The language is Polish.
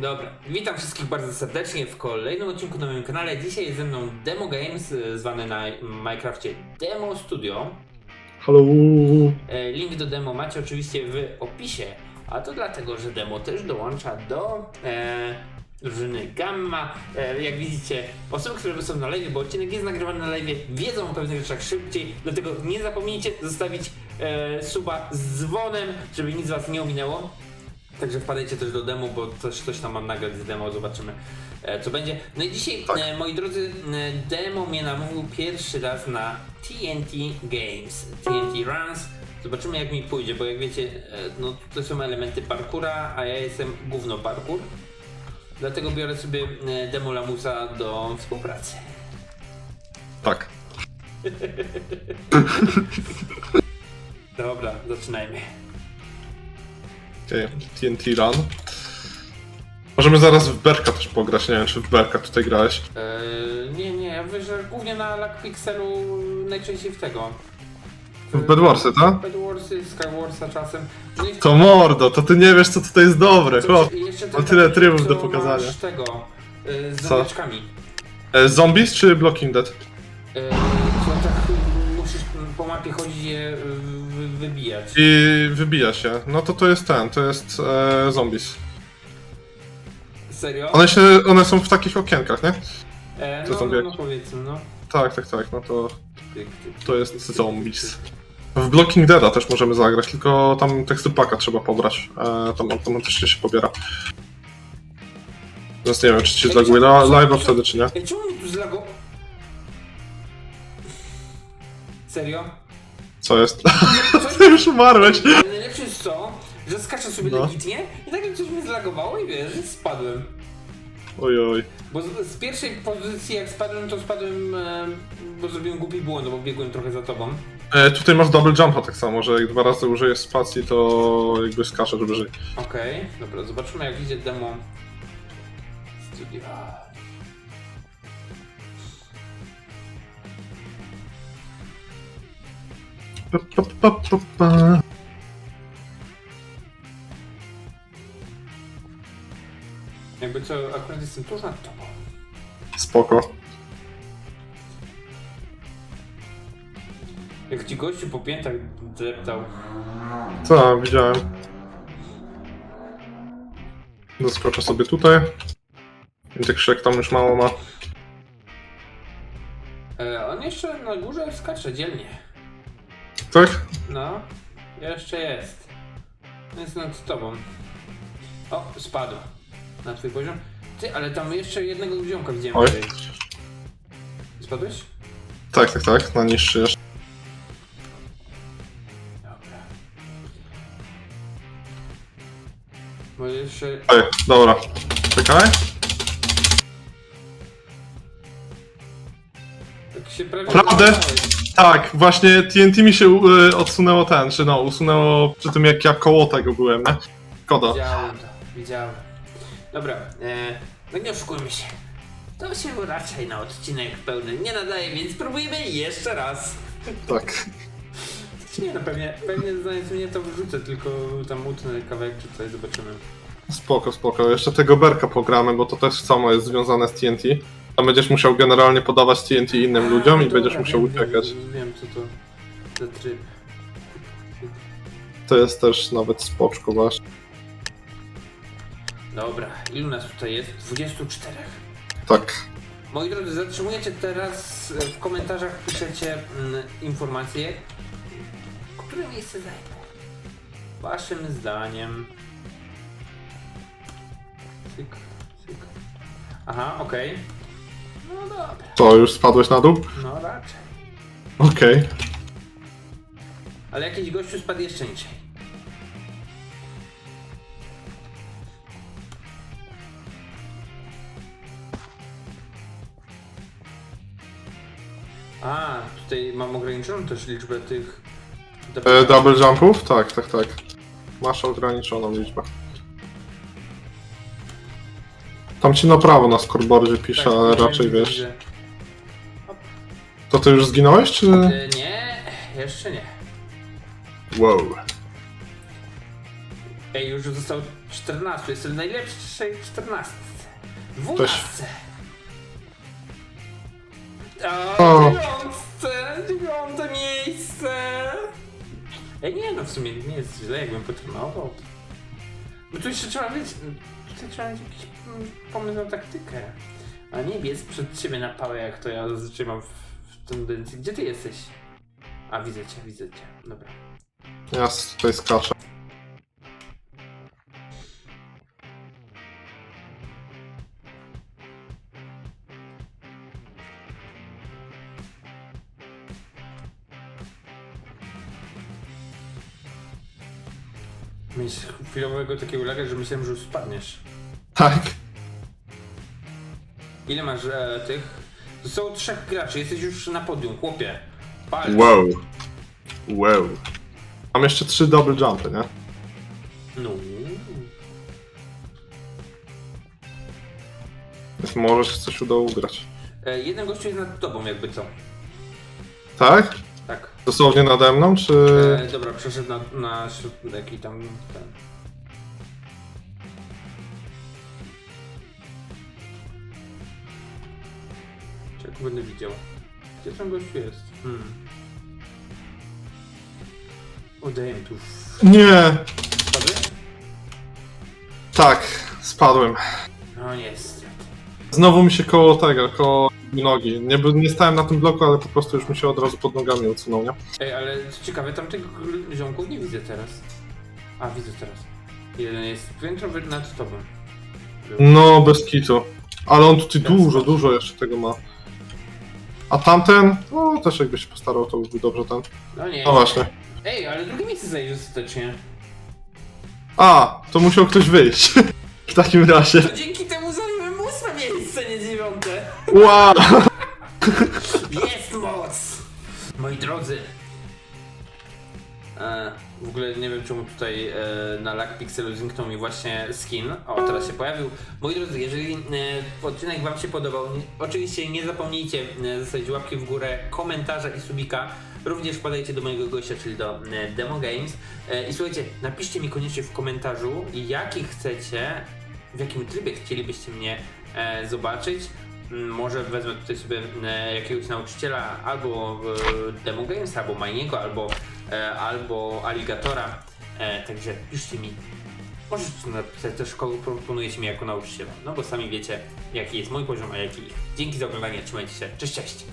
Dobra, witam wszystkich bardzo serdecznie w kolejnym odcinku na moim kanale. Dzisiaj jest ze mną Demo Games, zwany na Minecrafcie Demo Studio. Halo. E, Link do demo macie oczywiście w opisie, a to dlatego, że demo też dołącza do e, drużyny Gamma. E, jak widzicie, osoby, które są na live, bo odcinek jest nagrywany na live, wiedzą o pewnych rzeczach szybciej, dlatego nie zapomnijcie zostawić e, suba z dzwonem, żeby nic was nie ominęło. Także wpadajcie też do demo, bo coś, coś tam mam nagrać z demo, zobaczymy e, co będzie. No i dzisiaj, Tak. e, moi drodzy, e, demo mnie namówił pierwszy raz na TNT Games, TNT Runs. Zobaczymy jak mi pójdzie, bo jak wiecie, e, no to są elementy parkura, a ja jestem gówno parkour. Dlatego biorę sobie demo Lamusa do współpracy. Tak. Dobra, zaczynajmy. Okay. TNT Run. Możemy zaraz w Berka też pograć. Nie wiem, czy w Berka tutaj grałeś. E, nie, nie, ja że głównie na Lack Pixelu najczęściej w tego. W Bedwarsy, tak? Bedwarsy, Skywarsa czasem. No i w- To mordo, to ty nie wiesz, co tutaj jest dobre, chłop. I jeszcze ten Mam tyle taki, trybów co do pokazania. masz tego, y, z Co? zombiaczkami. E, zombies czy Blocking Dead? Y, co tak po mapie chodzić je y, wy, wybijać. I wybija się. No to to jest ten, to jest e, zombies. Serio? One się, one są w takich okienkach, nie? E, to no, no, no powiedzmy, no. Tak, tak, tak, no to Tyk, tyk, To tyk, jest tyk, zombies. tyk, tyk. w Blocking Deada też możemy zagrać, tylko tam tekstupaka trzeba pobrać. E, tam automatycznie się pobiera. Więc nie wiem, czy ci co- live'a wtedy, czy nie. Ej, czemu mi Serio? Co jest? Coś Ty już umarłeś! Ale najlepsze jest to, że skaczę sobie No. legitnie i nagle coś mi zlagowało i wiesz, spadłem. Oj, oj. Bo z, z pierwszej pozycji jak spadłem, to spadłem, e, bo zrobiłem głupi błąd, bo biegłem trochę za tobą. E, tutaj masz double jumpa tak samo, że jak dwa razy użyjesz spacji, to jakby skaczesz wyżej. Okej, dobra, zobaczymy jak idzie demo studia. Pa, pa, pa. Jakby co, akurat jestem tuż nad tobą. Spoko. Jak ci gościu po piętach dreptał. Co, widziałem. Zaskoczę sobie tutaj. I tych krzek tam już mało ma. E, on jeszcze na górze skacze dzielnie. Tak? No, jeszcze jest. Jest nad tobą. O, spadł. Na twój poziom. Ty, ale tam jeszcze jednego ziomka widziałem. Oj. Spadłeś? Tak, tak, tak. Na niższy jeszcze. Dobra. Bo jeszcze... Ej, dobra. Czekaj. Tak się prawie... Złapałeś. Tak, właśnie TNT mi się y, odsunęło ten, czy no, usunęło przy tym jak ja koło tego byłem, nie? Szkoda. Widziałem to, widziałem. Dobra, e, no nie oszukujmy się. To się raczej na odcinek pełny nie nadaje, więc spróbujemy jeszcze raz. Tak. Nie, no pewnie, pewnie znając mnie to wrzucę, tylko tam utnę kawałek czy coś, zobaczymy. Spoko, spoko. Jeszcze tego Berka pogramy, bo to też samo jest związane z TNT. Tam będziesz musiał generalnie podawać TNT innym ludziom i dobra, będziesz musiał wiem, uciekać. Wiem, wiem co to za tryb. To jest też nawet spoczko właśnie. Dobra, ilu nas tutaj jest? 24. Tak. Moi drodzy, zatrzymujecie teraz e, w komentarzach, piszecie mm, informacje, które miejsce zajmą. Waszym zdaniem. Cyk, cyk. Aha, okej. No dobra, To już spadłeś na dół? no raczej. Okej. Ale jakiś gościu spadł jeszcze niżej. A, tutaj mam ograniczoną też liczbę tych... E, double jumpów? Tak, tak, tak. Masz ograniczoną liczbę. Tam ci na prawo na scoreboardzie pisze, Tak, ale widziałem, raczej wiesz. To ty już zginąłeś, czy... E, Nie, jeszcze nie. Wow. Ej, już został 14, jestem najlepszy w 14. 12. O, O. dziewiąte, dziewiąte miejsce. Ej, nie no, w sumie nie jest źle, jakbym potrenował. Bo tu jeszcze trzeba tutaj trzeba mieć jakiś mm, pomysł na taktykę. A nie biec przed siebie na pałę, jak to ja zazwyczaj mam w, w tendencji. Gdzie ty jesteś? A, widzę cię, widzę cię. Dobra. Ja tutaj skaczę. Mieć chwilowego takiego laga, że myślałem, że już spadniesz. Tak. Ile masz e, tych? Zostało trzech graczy, jesteś już na podium, chłopie. Pal. Wow. Wow. Mam jeszcze trzy double jumpy, nie? No. Więc może się coś uda ugrać. E, jeden gościu jest nad tobą, jakby co. Tak? Tak. Dosłownie nade mną, czy... E, dobra, przeszedł na, na środek i tam ten. Będę widział? Gdzie ten gościu jest? Hmm. Mi tu. Nie! Spadły? Tak, spadłem. No niestety. Znowu mi się koło tego, koło nogi. Nie, by- nie stałem na tym bloku, ale po prostu już mi się od razu pod nogami odsunął, nie? Ej, ale co ciekawe, tam tych ziomków nie widzę teraz. A, widzę teraz. Jeden jest piętro wy- nad tobą. No, bez kitu. Ale on tutaj dużo, dużo jeszcze tego ma. A tamten? No, też jakby się postarał, to już by dobrze ten. No nie. No właśnie. Ej, ale drugie miejsce zajęłeś ostatecznie. A, to musiał ktoś wyjść. W takim razie. To dzięki temu zajmę ósme miejsce, nie dziewiąte. Wow! Jest moc! Moi drodzy. E, w ogóle nie wiem czemu tutaj e, na Lack Pixelu zniknął mi właśnie skin. O, teraz się pojawił. Moi drodzy, jeżeli e, odcinek wam się podobał, oczywiście nie zapomnijcie zostawić łapki w górę, komentarza i subika. Również podajcie do mojego gościa, czyli do Demo Games. I słuchajcie, napiszcie mi koniecznie w komentarzu, jaki chcecie, w jakim trybie chcielibyście mnie zobaczyć. Mm, Może wezmę tutaj sobie jakiegoś nauczyciela albo Demo Games, albo Majniego, albo, albo Alligatora. E, także piszcie mi. Możecie napisać też, kogo proponujecie mi jako nauczyciela. No bo sami wiecie, jaki jest mój poziom, a jaki ich. Dzięki za oglądanie, trzymajcie się. Cześć, cześć!